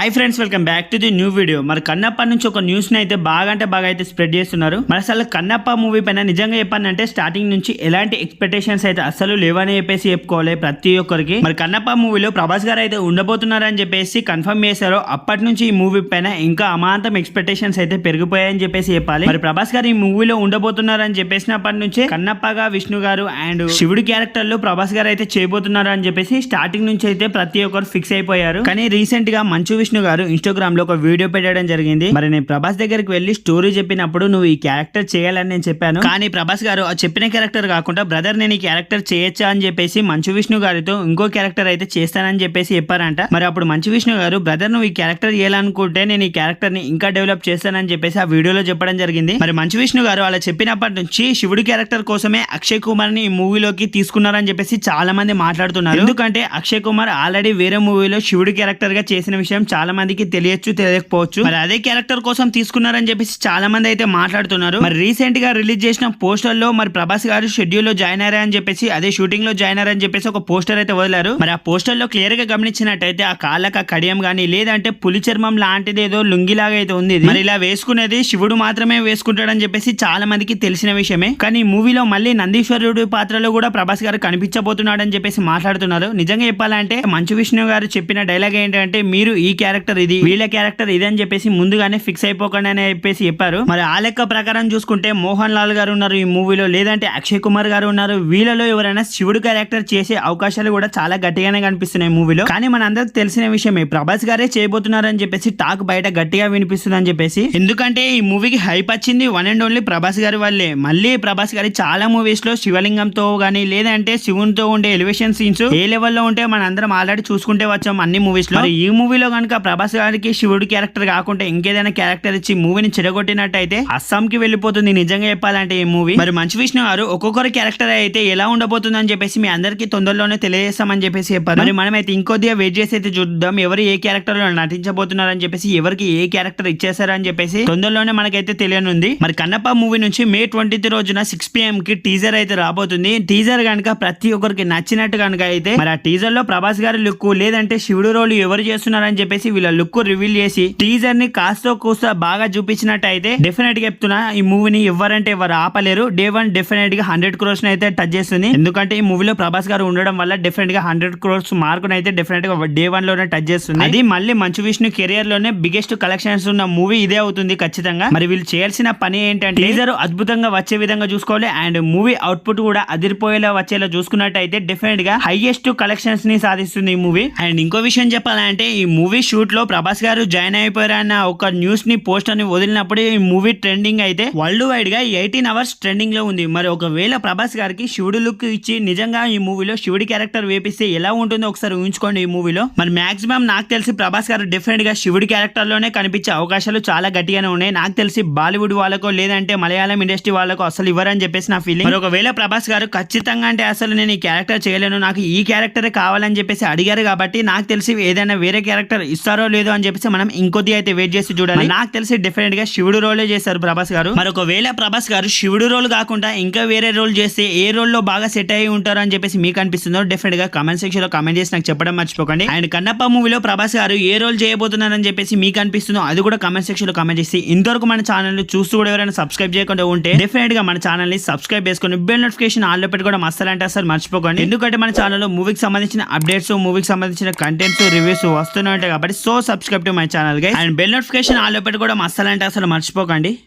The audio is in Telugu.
Hi friends welcome back to the new video మరి కన్నప్ప నుంచి ఒక న్యూస్ని అయితే బాగా అంటే బాగా అయితే స్ప్రెడ్ చేస్తున్నారు. మరి అసలు కన్నప్ప మూవీ పైన నిజంగా చెప్పానంటే స్టార్టింగ్ నుంచి ఎలాంటి ఎక్స్పెక్టేషన్స్ అయితే అసలు లేవని చెప్పేసి చెప్పుకోవాలి ప్రతి ఒక్కరికి. మరి కన్నప్ప మూవీలో ప్రభాస్ గారు అయితే ఉండబోతున్నారని చెప్పేసి కన్ఫర్మ్ చేశారు. అప్పటి నుంచి ఈ మూవీ పైన ఇంకా అమాంతం ఎక్స్పెక్టేషన్స్ అయితే పెరిగిపోయాయని చెప్పేసి చెప్పాలి. మరి ప్రభాస్ గారు ఈ మూవీలో ఉండబోతున్నారని చెప్పేసినప్పటి నుంచి కన్నప్పగా విష్ణు గారు అండ్ శివుడి క్యారెక్టర్లో ప్రభాస్ గారు అయితే చేయబోతున్నారు అని చెప్పేసి స్టార్టింగ్ నుంచి అయితే ప్రతి ఒక్కరు ఫిక్స్ అయిపోయారు. కానీ రీసెంట్గా మంచు విష్ణు గారు ఇన్స్టాగ్రామ్లో ఒక వీడియో పెట్టడం జరిగింది. మరి నేను ప్రభాస్ దగ్గరికి వెళ్ళి స్టోరీ చెప్పినప్పుడు నువ్వు ఈ క్యారెక్టర్ చేయాలని నేను చెప్పాను. కానీ ప్రభాస్ గారు ఆ చెప్పిన క్యారెక్టర్ కాకుండా బ్రదర్ నేను ఈ క్యారెక్టర్ చేయొచ్చా అని చెప్పేసి మంచు విష్ణు గారితో ఇంకో క్యారెక్టర్ అయితే చేస్తానని చెప్పేసి చెప్పారంట. మరి అప్పుడు మంచు విష్ణు గారు బ్రదర్ నువ్వు ఈ క్యారెక్టర్ చేయాలనుకుంటే నేను ఈ క్యారెక్టర్ని ఇంకా డెవలప్ చేస్తానని చెప్పేసి ఆ వీడియోలో చెప్పడం జరిగింది. మరి మంచు విష్ణు గారు అలా చెప్పినప్పటి నుంచి శివుడి క్యారెక్టర్ కోసమే అక్షయ్ కుమార్ని ఈ మూవీలోకి తీసుకున్నారని చెప్పేసి చాలా మంది మాట్లాడుతున్నారు. ఎందుకంటే అక్షయ్ కుమార్ ఆల్రెడీ వేరే మూవీలో శివుడి క్యారెక్టర్గా చేసిన విషయం చాలా చాలా మందికి తెలియచ్చు తెలియకపోవచ్చు. మరి అదే క్యారెక్టర్ కోసం తీసుకున్నారని చెప్పేసి చాలా మంది అయితే మాట్లాడుతున్నారు. మరి రీసెంట్గా రిలీజ్ చేసిన పోస్టర్లో మరి ప్రభాస్ గారు షెడ్యూల్లో జాయిన్ అయ్యారని చెప్పేసి అదే షూటింగ్లో జాయిన్ అయ్యారని చెప్పేసి ఒక పోస్టర్ అయితే వదిలారు. మరి ఆ పోస్టర్లో క్లియర్గా గమనించినట్టయితే ఆ కాళ్ళక కడియం గానీ లేదంటే పులి చర్మం లాంటిది ఏదో లుంగిలాగా అయితే ఉంది. మరి ఇలా వేసుకునేది శివుడు మాత్రమే వేసుకుంటాడని చెప్పేసి చాలా మందికి తెలిసిన విషయమే. కానీ మూవీలో మళ్ళీ నందీశ్వరుడు పాత్రలో కూడా ప్రభాస్ గారు కనిపించబోతున్నాడని చెప్పేసి మాట్లాడుతున్నారు. నిజంగా చెప్పాలంటే మంచు విష్ణు గారు చెప్పిన డైలాగ్ ఏంటంటే మీరు ఈ క్యారెక్టర్ ఇది వీళ్ళ క్యారెక్టర్ ఇది అని చెప్పేసి ముందుగానే ఫిక్స్ అయిపోకండి అని చెప్పేసి చెప్పారు. మరి ఆ లెక్క ప్రకారం చూసుకుంటే మోహన్ లాల్ గారు ఉన్నారు ఈ మూవీలో లేదంటే అక్షయ్ కుమార్ గారు ఉన్నారు. వీళ్ళలో ఎవరైనా శివుడు క్యారెక్టర్ చేసే అవకాశాలు కూడా చాలా గట్టిగానే కనిపిస్తున్నాయి మూవీలో కానీ మన అందరికి తెలిసిన విషయమే ప్రభాస్ గారే చేయబోతున్నారని చెప్పేసి టాక్ బయట గట్టిగా వినిపిస్తుంది అని చెప్పేసి. ఎందుకంటే ఈ మూవీకి హైప్ వచ్చింది వన్ అండ్ ఓన్లీ ప్రభాస్ గారి వల్లే. మళ్ళీ ప్రభాస్ గారి చాలా మూవీస్లో శివలింగంతో గానీ లేదంటే శివునితో ఉండే ఎలివేషన్ సీన్స్ ఏ లెవెల్లో ఉంటే మన అందరం ఆల్రెడీ చూసుకుంటే వచ్చాం అన్ని మూవీస్లో. ఈ మూవీలో కనుక ప్రభాస్ గారికి శివుడు క్యారెక్టర్ కాకుండా ఇంకేదైనా క్యారెక్టర్ ఇచ్చి మూవీని చెడగొట్టినట్టయితే అస్సాం కి వెళ్ళిపోతుంది నిజంగా చెప్పాలంటే ఈ మూవీ. మరి మంచు విష్ణు గారు ఒక్కొక్కరి క్యారెక్టర్ అయితే ఎలా ఉండబోతుంది అని చెప్పేసి మీ అందరికీ తొందరలోనే తెలియజేస్తామని చెప్పేసి చెప్పారు. మరి మనమైతే ఇంకొద్దిగా వెయిట్ చేసి అయితే చూద్దాం ఎవరు ఏ క్యారెక్టర్లో నటించబోతున్నారు అని చెప్పేసి ఎవరికి ఏ క్యారెక్టర్ ఇచ్చేసారు అని చెప్పేసి తొందరలోనే మనకైతే తెలియనుంది. మరి కన్నప్ప మూవీ నుంచి మే ట్వంటీ రోజున సిక్స్ పిఎం కి టీజర్ అయితే రాబోతుంది. టీజర్ కనుక ప్రతి ఒక్కరికి నచ్చినట్టు కనుక అయితే మరి ఆ టీజర్లో ప్రభాస్ గారి లుక్ లేదంటే శివుడు రోల్ ఎవరు చేస్తున్నారని చెప్పేసి వీళ్ళ లుక్ రివీల్ చేసి టీజర్ని కాస్త కూస్త బాగా చూపించినట్టు అయితే డెఫినెట్గా చెప్తున్నా ఈ మూవీని ఎవరంటే ఎవరు ఆపలేరు. డే వన్ డెఫినెట్గా హండ్రెడ్ క్రోర్స్ అయితే టచ్ చేస్తుంది. ఎందుకంటే ఈ మూవీలో ప్రభాస్ గారు ఉండడం వల్ల డెఫినెట్గా హండ్రెడ్ క్రోర్స్ మార్కును అయితే డెఫినెట్గా డే వన్లోనే టచ్ చేస్తుంది. అది మళ్ళీ మంచు విష్ణు కెరియర్లోనే బిగ్గెస్ట్ కలెక్షన్స్ ఉన్న మూవీ ఇదే అవుతుంది ఖచ్చితంగా. మరి వీళ్ళు చేయాల్సిన పని ఏంటంటే టీజర్ అద్భుతంగా వచ్చే విధంగా చూసుకోవాలి. అండ్ మూవీ అవుట్పుట్ కూడా అదిరిపోయేలా వచ్చేలా చూసుకున్నట్టయితే డెఫినెట్గా హైయెస్ట్ కలెక్షన్స్ని సాధిస్తుంది ఈ మూవీ అండ్ ఇంకో విషయం చెప్పాలంటే ఈ మూవీ షూట్లో ప్రభాస్ గారు జాయిన్ అయిపోయారన్న ఒక న్యూస్ని పోస్టర్ని వదిలినప్పుడు ఈ మూవీ ట్రెండింగ్ అయితే వరల్డ్ వైడ్గా ఎయిటీన్ అవర్స్ ట్రెండింగ్లో ఉంది. మరి ఒకవేళ ప్రభాస్ గారికి శివుడు లుక్ ఇచ్చి నిజంగా ఈ మూవీలో శివుడి క్యారెక్టర్ వేపిస్తే ఎలా ఉంటుందో ఒకసారి ఊహించుకోండి ఈ మూవీలో. మరి మాక్సిమం నాకు తెలిసి ప్రభాస్ గారు డిఫరెంట్గా శివుడి క్యారెక్టర్లోనే కనిపించే అవకాశాలు చాలా గట్టిగానే ఉన్నాయి. నాకు తెలిసి బాలీవుడ్ వాళ్ళకో లేదంటే మలయాళం ఇండస్ట్రీ వాళ్ళకో అసలు ఇవ్వరని చెప్పేసి నా ఫీలింగ్ మరి ఒకవేళ ప్రభాస్ గారు ఖచ్చితంగా అంటే అసలు నేను ఈ క్యారెక్టర్ చేయలేను నాకు ఈ క్యారెక్టరే కావాలని చెప్పేసి అడిగారు కాబట్టి నాకు తెలిసి ఏదైనా వేరే క్యారెక్టర్ ఇస్తారో లేదో అని చెప్పేసి మనం ఇంకొద్ది అయితే వెయిట్ చేసి చూడాలి. నాకు తెలిసి డెఫినెట్గా శివుడు రోలే చేశారు ప్రభాస్ గారు. మరి ఒకవేళ ప్రభాస్ గారు శివుడు రోల్ కాకుండా ఇంకా వేరే రోల్ చేస్తే ఏ రోల్లో బాగా సెట్ అయ్యి ఉంటారు అని చెప్పేసి మీకు అనిపిస్తుందో డెఫినెట్గా కమెంట్ సెక్షన్లో కమెంట్ చేసి నాకు చెప్పడం మర్చిపోకండి. అండ్ కన్నప్ప మూవీలో ప్రభాస్ గారు ఏ రోల్ చేయబోతున్నారని చెప్పేసి మీకు అనిపిస్తుందో అది కూడా కమెంట్ సెక్షన్లో కమెంట్ చేసి ఇంతవరకు మన ఛానల్ చూస్తూ కూడా ఎవరైనా సబ్స్క్రైబ్ చేయకుండా ఉంటే డెఫినెట్గా మన ఛానల్ని సబ్స్క్రైబ్ చేసుకొని బెల్ నోటిఫికేషన్ ఆల్లో పెట్టుకోవడం అస్సలు అంటే అసలు మర్చిపోకండి. ఎందుకంటే మన ఛానల్లో మూవీకి సంబంధించిన అప్డేట్స్ మూవీకి సంబంధించిన కంటెంట్స్ రివ్యూస్ వస్తూనే ఉంటాయి కాబట్టి so subscribe to my channel guys and bell notification all పెట్టి కూడా అస్సలు అంటే అసలు మర్చిపోకండి.